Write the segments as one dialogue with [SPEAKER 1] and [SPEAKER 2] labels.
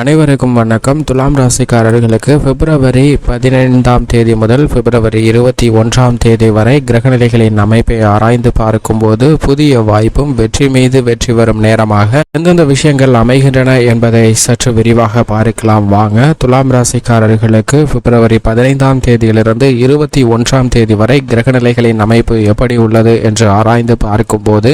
[SPEAKER 1] அனைவருக்கும் வணக்கம். துலாம் ராசிக்காரர்களுக்கு பிப்ரவரி பதினைந்தாம் தேதி முதல் பிப்ரவரி இருபத்தி ஒன்றாம் தேதி வரை கிரகநிலைகளின் அமைப்பை ஆராய்ந்து பார்க்கும்போது புதிய வாய்ப்பும் வெற்றி மீது வெற்றி வரும் நேரமாக எந்தெந்த விஷயங்கள் அமைகின்றன என்பதை சற்று விரிவாக பார்க்கலாம். வாங்க துலாம் ராசிக்காரர்களுக்கு பிப்ரவரி பதினைந்தாம் தேதியிலிருந்து இருபத்தி ஒன்றாம் தேதி வரை கிரகநிலைகளின் அமைப்பு எப்படி உள்ளது என்று ஆராய்ந்து பார்க்கும்போது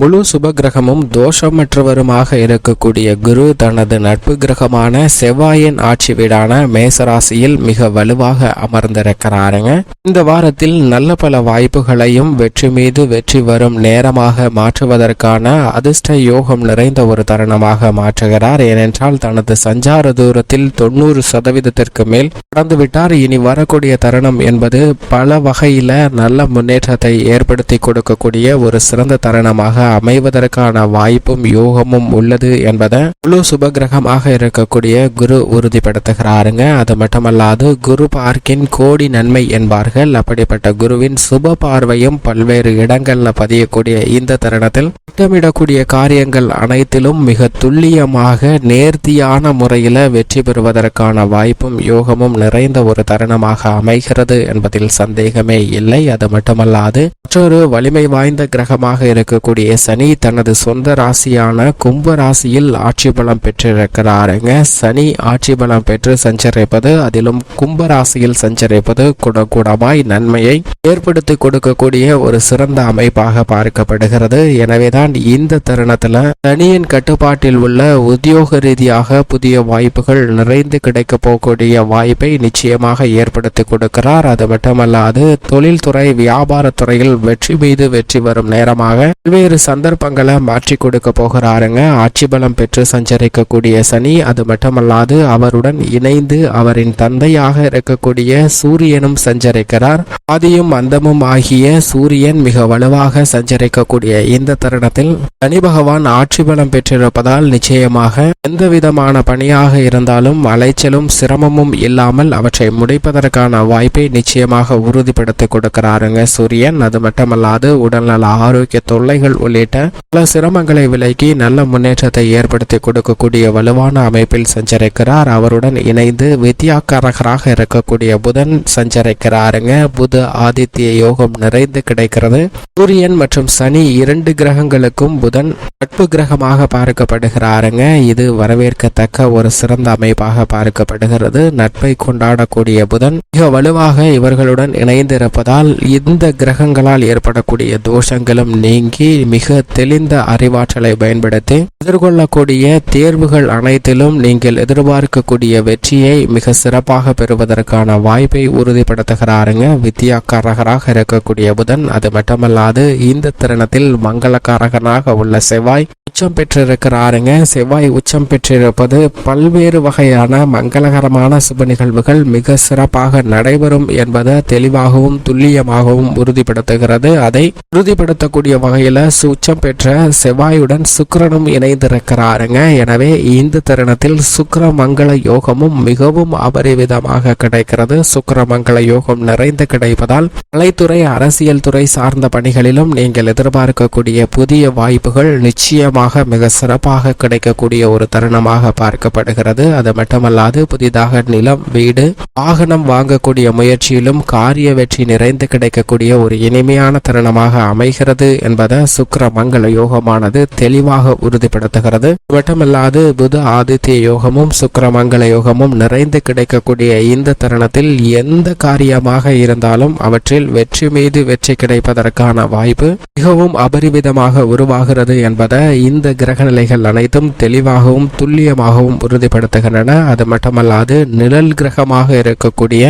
[SPEAKER 1] முழு சுபகிரகமும் தோஷமற்றவருமாக இருக்கக்கூடிய குரு தனது நட்பு கிரகமான செவ்வாயின் ஆட்சி வீடான மேசராசியில் மிக வலுவாக அமர்ந்திருக்கிறாருங்க. இந்த வாரத்தில் நல்ல பல வாய்ப்புகளையும் வெற்றி மீது வெற்றி வரும் நேரமாக மாற்றுவதற்கான அதிர்ஷ்ட யோகம் நிறைந்த ஒரு தருணமாக மாற்றுகிறார். ஏனென்றால் தனது சஞ்சார தூரத்தில் தொண்ணூறு சதவீதத்திற்கு மேல் கடந்துவிட்டார். இனி வரக்கூடிய தருணம் என்பது பல வகையில நல்ல முன்னேற்றத்தை ஏற்படுத்தி கொடுக்கக்கூடிய ஒரு சிறந்த தருணமாக அமைவதற்கான வாய்ப்பும் யோகமும் உள்ளது என்பதை முழு சுபகிரகமாக இருக்கக்கூடிய குரு உறுதிப்படுத்துகிறாருங்க. அது மட்டுமல்லாது குரு பார்க்கின் கோடி நன்மை என்பார்கள். அப்படிப்பட்ட குருவின் சுப பார்வையும் பல்வேறு இடங்கள்ல பதியக்கூடிய இந்த தருணத்தில் திட்டமிடக்கூடிய காரியங்கள் அனைத்திலும் மிக துல்லியமாக நேர்த்தியான முறையில் வெற்றி பெறுவதற்கான வாய்ப்பும் யோகமும் நிறைந்த ஒரு தருணமாக அமைகிறது என்பதில் சந்தேகமே இல்லை. அது மட்டுமல்லாது மற்றொரு வலிமை வாய்ந்த கிரகமாக இருக்கக்கூடிய சனி தனது சொந்த ராசியான கும்ப ராசியில் ஆட்சி பலம் பெற்றிருக்கிறாருங்க. சனி ஆட்சி பலம் பெற்று சஞ்சரிப்பது அதிலும் கும்ப ராசியில் சஞ்சரிப்பது குடகுடமாய் நன்மையை ஏற்படுத்தி கொடுக்கக்கூடிய ஒரு சிறந்த அமைப்பாக பார்க்கப்படுகிறது. எனவேதான் இந்த தருணத்துல சனியின் கட்டுப்பாட்டில் உள்ள உத்தியோக ரீதியாக புதிய வாய்ப்புகள் நிறைந்து கிடைக்க போகக்கூடிய வாய்ப்பை நிச்சயமாக ஏற்படுத்தி கொடுக்கிறார். அது மட்டுமல்லாது தொழில்துறை வியாபாரத்துறையில் வெற்றி மீது வெற்றி வரும் நேரமாக பல்வேறு சந்தர்ப்பங்களை மாற்றி கொடுக்க போகிறாருங்க. ஆட்சி பலம் பெற்று சஞ்சரிக்கக்கூடிய சனி அது மட்டுமல்லாது அவருடன் இணைந்து அவரின் தந்தையாக இருக்கக்கூடிய சூரியனும் சஞ்சரிக்கிறார். ஆதியும் அந்தமும் ஆகிய சூரியன் மிக வலுவாக சஞ்சரிக்கக்கூடிய இந்த தருணத்தில் சனி பகவான் ஆட்சி பலம் பெற்றிருப்பதால் நிச்சயமாக எந்த விதமான பணியாக இருந்தாலும் அலைச்சலும் சிரமமும் இல்லாமல் அவற்றை முடிப்பதற்கான வாய்ப்பை நிச்சயமாக உறுதிப்படுத்தி கொடுக்கிறாருங்க சூரியன். அது மட்டுமல்லாது உடல்நல ஆரோக்கிய தொல்லைகள் உள்ளிட்ட பல சிரமங்களை விலக்கி நல்ல முன்னேற்றத்தை ஏற்படுத்தி கொடுக்கக்கூடிய வலுவான அமைப்பில் சஞ்சரிக்கிறார். அவருடன் இணைந்து வித்யாக்காரகராக இருக்கக்கூடிய புதன் சஞ்சரிக்கிறாருங்க. புத ஆதித்ய யோகம் நிறைந்து கிடைக்கிறது. சூரியன் மற்றும் சனி இரண்டு கிரகங்களுக்கும் புதன் நட்பு கிரகமாக பார்க்கப்படுகிறாருங்க. இது வரவேற்கத்தக்க ஒரு சிறந்த அமைப்பாக பார்க்கப்படுகிறது. நட்பை கொண்டாடக்கூடிய புதன் மிக வலுவாக இவர்களுடன் இணைந்திருப்பதால் இந்த கிரகங்களால் ஏற்படக்கூடிய தோஷங்களும் நீங்கி மிக தெளிந்த அறிவாற்றலை பயன்படுத்தி எதிர்கொள்ளக்கூடிய தேர்வுகள் அனைத்திலும் நீங்கள் எதிர்பார்க்கக்கூடிய வெற்றியை மிக சிறப்பாக பெறுவதற்கான வாய்ப்பை உறுதிப்படுத்துகிறாருங்க. வித்யாக்காரகராக இருக்கக்கூடிய புதன் அது மட்டுமல்லாது இந்த தருணத்தில் மங்களக்காரகனாக உள்ள செவ்வாய் உச்சம் பெற்றிருக்கிறாருங்க. செவ்வாய் உச்சம் பெற்றிருப்பது பல்வேறு வகையான மங்களகரமான சுப நிகழ்வுகள் மிக சிறப்பாக நடைபெறும் என்பதை தெளிவாகவும் துல்லியமாகவும் உறுதிப்படுத்துகிறது. அதை உறுதிப்படுத்தக்கூடிய வகையில சூச்சம் பெற்ற செவ்வாயுடன் சுக்கரனும் இணைந்திருக்கிறாருங்க. எனவே இந்த தருணத்தில் சுக்கர மங்கள யோகமும் மிகவும் அபரிவிதமாக கிடைக்கிறது. சுக்கர மங்கள யோகம் நிறைந்து கிடைப்பதால் கலைத்துறை அரசியல் துறை சார்ந்த பணிகளிலும் நீங்கள் எதிர்பார்க்கக்கூடிய புதிய வாய்ப்புகள் நிச்சயமாக மிக சிறப்பாக கிடைக்கக்கூடிய ஒரு தருணமாக பார்க்கப்படுகிறது. அது மட்டுமல்லாது புதிதாக நிலம் வீடு வாகனம் வாங்கக்கூடிய முயற்சியிலும் காரிய வெற்றி நிறைந்து கிடைக்கக்கூடிய ஒரு இனிமையான தருணமாக அமைகிறது என்பதை சுக்கர மங்கள யோகமானது தெளிவாக உறுதிப்படுத்துகிறது. அது மட்டுமல்லாது புத ஆதித்ய யோகமும் சுக்கர மங்கள யோகமும் நிறைந்து கிடைக்கக்கூடிய இந்த தருணத்தில் எந்த காரியமாக இருந்தாலும் அவற்றில் வெற்றி மீது வெற்றி கிடைப்பதற்கான வாய்ப்பு மிகவும் அபரிவிதமாக உருவாகிறது என்பதை இந்த கிரகநிலைகள் அனைத்தும் தெளிவாகவும் துல்லியமாகவும் உறுதிப்படுத்துகின்றன. அது மட்டுமல்லாது நிழல் கிரகமாக இருக்கக்கூடிய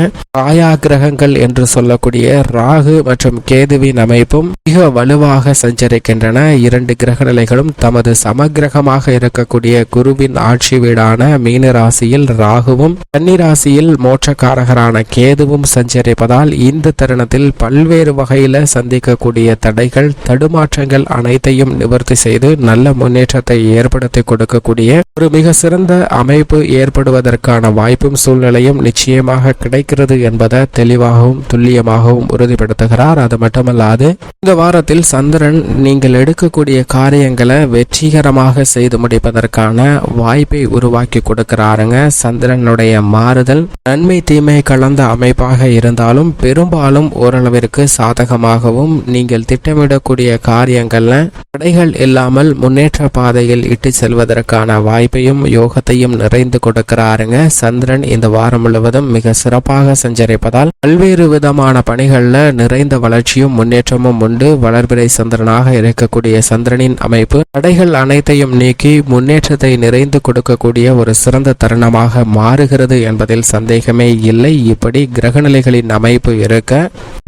[SPEAKER 1] ஆயா கிரகங்கள் என்று சொல்லக்கூடிய ராகு மற்றும் கேதுவின் அமைப்பும் மிக வலுவாக இருக்கின்றன. இரண்டு கிரக நிலைகளும் தமது சமகிரகமாக இருக்கக்கூடிய குருவின் ஆட்சி வீடான மீன ராசியில் ராகுவும் கன்னிராசியில் மோட்சக்காரகரான கேதுவும் சஞ்சரிப்பதால் இந்த தருணத்தில் பல்வேறு வகையில சந்திக்கக்கூடிய தடைகள் தடுமாற்றங்கள் அனைத்தையும் நிவர்த்தி செய்து நல்ல முன்னேற்றத்தை ஏற்படுத்தி கொடுக்கக்கூடிய ஒரு மிக சிறந்த அமைப்பு ஏற்படுவதற்கான வாய்ப்பும் சூழ்நிலையும் நிச்சயமாக கிடைக்கிறது என்பதை தெளிவாகவும் துல்லியமாகவும் உறுதிப்படுத்துகிறார். அது மட்டுமல்லாது இந்த வாரத்தில் சந்திரன் நீங்கள் எடுக்கக்கூடிய காரியங்களை வெற்றிகரமாக செய்து முடிப்பதற்கான வாய்ப்பை உருவாக்கி கொடுக்கிறாருங்க. சந்திரனுடைய மாறுதல் நன்மை தீமை கலந்த அமைப்பாக இருந்தாலும் பெரும்பாலும் ஓரளவிற்கு சாதகமாகவும் நீங்கள் திட்டமிடக்கூடிய காரியங்கள்ல தடைகள் இல்லாமல் முன்னேற்ற பாதையில் இட்டு செல்வதற்கான வாய்ப்பையும் யோகத்தையும் நிறைந்து கொடுக்கிறாருங்க. சந்திரன் இந்த வாரம் முழுவதும் மிக சிறப்பாக சஞ்சரிப்பதால் பல்வேறு விதமான பணிகள்ல நிறைந்த வளர்ச்சியும் முன்னேற்றமும் உண்டு. வளர்பிறை சந்திரனாக இருக்கக்கூடிய சந்திரனின் அமைப்பு தடைகள் அனைத்தையும் நீக்கி முன்னேற்றத்தை நிறைந்து கொடுக்கக்கூடிய ஒரு சிறந்த தருணமாக மாறுகிறது என்பதில் சந்தேகமே இல்லை. இப்படி கிரகநிலைகளின் அமைப்பு இருக்க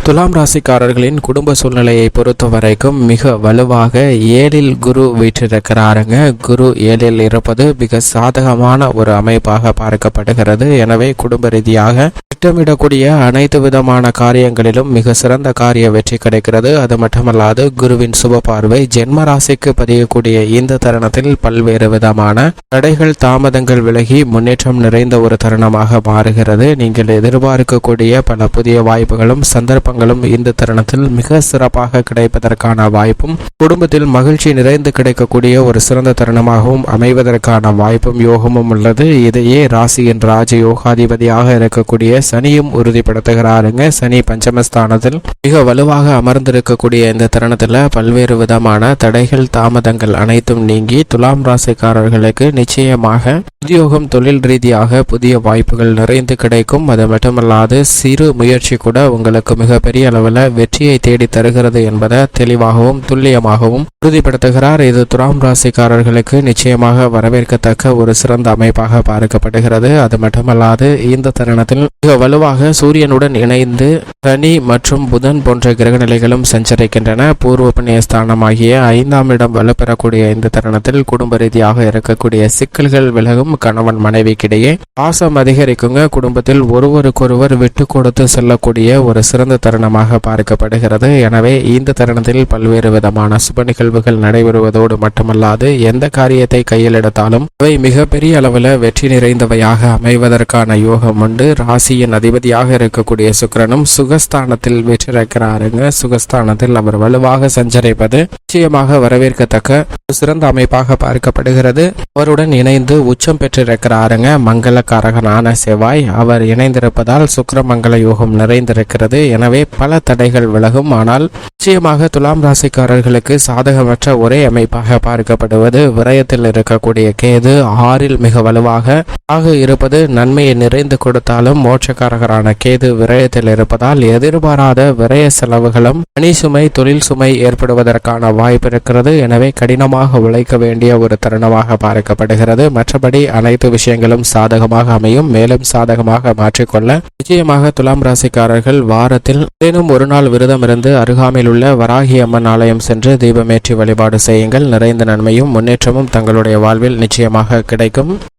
[SPEAKER 1] துலாம் ராசிக்காரர்களின் குடும்ப சூழ்நிலையை பொறுத்த வரைக்கும் மிக வலுவாக ஏழில் குரு வீற்றிருக்கிறாருங்க. குரு ஏழில் இருப்பது மிக சாதகமான ஒரு அமைப்பாக பார்க்கப்படுகிறது. எனவே குடும்ப ரீதியாக திட்டமிடக்கூடிய அனைத்து விதமான காரியங்களிலும் மிக சிறந்த காரிய வெற்றி கிடைக்கிறது. அது மட்டுமல்லாது குருவின் சுப பார்வை ஜென்ம ராசிக்கு பதியக்கூடிய இந்த தருணத்தில் பல்வேறு விதமான தடைகள் தாமதங்கள் விலகி முன்னேற்றம் நிறைந்த ஒரு தருணமாக மாறுகிறது. நீங்கள் எதிர்பார்க்கக்கூடிய பல புதிய வாய்ப்புகளும் சந்தர்ப்பங்களும் இந்த தருணத்தில் மிக சிறப்பாக கிடைப்பதற்கான வாய்ப்பும் குடும்பத்தில் மகிழ்ச்சி நிறைந்து கிடைக்கக்கூடிய ஒரு சிறந்த தருணமாகவும் அமைவதற்கான வாய்ப்பும் யோகமும் உள்ளது. இதையே ராசியின் ராஜ யோகாதிபதியாக இருக்கக்கூடிய சனியும் உறுதிப்படுத்துகிறாருங்க. சனி பஞ்சமஸ்தானத்தில் மிக வலுவாக அமர்ந்திருக்கக்கூடிய இந்த தருணத்தில் பல்வேறு விதமான தடைகள் தாமதங்கள் அனைத்தும் நீங்கி துலாம் ராசிக்காரர்களுக்கு நிச்சயமாக உத்தியோகம் தொழில் ரீதியாக புதிய வாய்ப்புகள் நிறைந்து கிடைக்கும். அது மட்டுமல்லாது சிறு முயற்சி கூட உங்களுக்கு மிகப்பெரிய அளவில் வெற்றியை தேடி தருகிறது என்பதை தெளிவாகவும் துல்லியமாகவும் உறுதிப்படுத்துகிறார். இது துலாம் ராசிக்காரர்களுக்கு நிச்சயமாக வரவேற்கத்தக்க ஒரு சிறந்த அமைப்பாக பார்க்கப்படுகிறது. அது மட்டுமல்லாது இந்த தருணத்தில் மிக வலுவாக சூரியனுடன் இணைந்து சனி மற்றும் புதன் போன்ற கிரகநிலைகளும் சஞ்சரிக்கின்றன. பூர்வ புண்ணிய ஸ்தானமாகிய ஐந்தாம் இடம் வலுப்பெறக்கூடிய இந்த தருணத்தில் குடும்ப ரீதியாக இருக்கக்கூடிய சிக்கல்கள் விலகும். கணவன் மனைவிக்கிடையே பாசம் அதிகரிக்குங்க. குடும்பத்தில் ஒருவருக்கொருவர் விட்டு கொடுத்து செல்லக்கூடிய ஒரு சிறந்த தருணமாக பார்க்கப்படுகிறது. எனவே இந்த தருணத்தில் பல்வேறு விதமான சுப நிகழ்வுகள் நடைபெறுவதோடு மட்டுமல்லாது எந்த காரியத்தை கையில் எடுத்தாலும் அவை மிகப்பெரிய அளவில் வெற்றி நிறைந்தவையாக அமைவதற்கான யோகம் உண்டு. ராசியின் அதிபதியாக இருக்கக்கூடிய சுக்கிரனும் சுகஸ்தானத்தில் வெற்றிருக்கிறாருங்க. சுகஸ்தானத்தில் அவர் வலுவாக சஞ்சரிப்பது நிச்சயமாக வரவேற்கத்தக்க ஒரு சிறந்த அமைப்பாக பார்க்கப்படுகிறது. அவருடன் இணைந்து உச்சம் பெற்றிருக்கிறாருங்க. மங்களக்காரகனான செவ்வாய் அவர் இணைந்திருப்பதால் சுக்கிரமங்கல யோகம் நிறைந்திருக்கிறது. எனவே பல தடைகள் விலகும். ஆனால் நிச்சயமாக துலாம் ராசிக்காரர்களுக்கு சாதகமற்ற ஒரே அமைப்பாக பார்க்கப்படுவது விரயத்தில் இருக்கக்கூடிய கேது ஆறில் மிக வலுவாக ஆக இருப்பது நன்மையை நிறைந்து கொடுத்தாலும் மோட்சக்காரகரான கேது விரயத்தில் இருப்பதால் எதிர்பாராத விரய செலவுகளும் பணி சுமை தொழில் சுமை ஏற்படுவதற்கான வாய்ப்பு இருக்கிறது. எனவே கடினமாக உழைக்க வேண்டிய ஒரு தருணமாக பார்க்கப்படுகிறது. மற்றபடி அனைத்து விஷயங்களும் சாதகமாக அமையும். மேலும் சாதகமாக மாற்றிக்கொள்ள நிச்சயமாக துலாம் ராசிக்காரர்கள் வாரத்தில் ஏதேனும் ஒரு நாள் விரதம் இருந்து அருகாமையில் உள்ள வராகி அம்மன் ஆலயம் சென்று தீபமேற்றி வழிபாடு செய்யுங்கள். நிறைந்த நன்மையும் முன்னேற்றமும் தங்களுடைய வாழ்வில் நிச்சயமாக கிடைக்கும்.